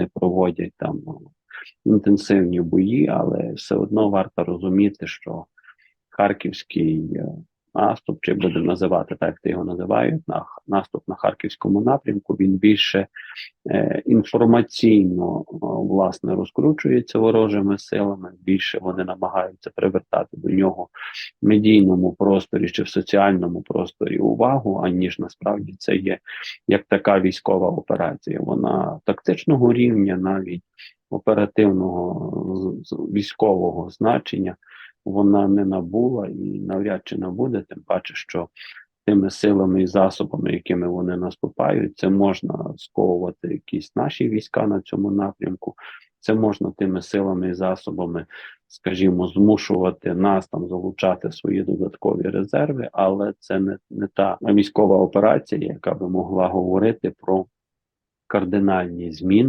вони проводять там інтенсивні бої, але все одно варто розуміти, що харківський е, наступ, чи будемо називати так, як ти його називають, на наступ на харківському напрямку, він більше е, інформаційно власне розкручується ворожими силами. Більше вони намагаються привертати до нього в медійному просторі чи в соціальному просторі увагу, аніж насправді це є як така військова операція. Вона тактичного рівня, навіть оперативного військового значення вона не набула і навряд чи набуде, тим паче, що тими силами і засобами, якими вони наступають, це можна сковувати якісь наші війська на цьому напрямку. Це можна тими силами і засобами, скажімо, змушувати нас там залучати свої додаткові резерви, але це не, не та військова операція, яка би могла говорити про кардинальні зміни